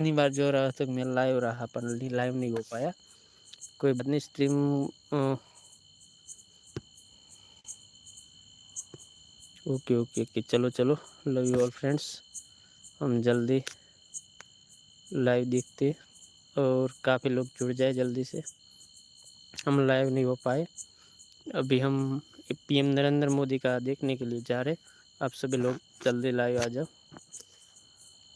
इतनी बार जो रहा था मैं लाइव रहा, पर लाइव नहीं हो पाया। कोई बात नहीं स्ट्रीम ओके ओके ओके, चलो चलो लव यू ऑल फ्रेंड्स हम जल्दी लाइव देखते और काफ़ी लोग जुड़ जाए जल्दी से। हम लाइव नहीं हो पाए। अभी हम पीएम नरेंद्र मोदी का देखने के लिए जा रहे। आप सभी लोग जल्दी लाइव आ जाओ।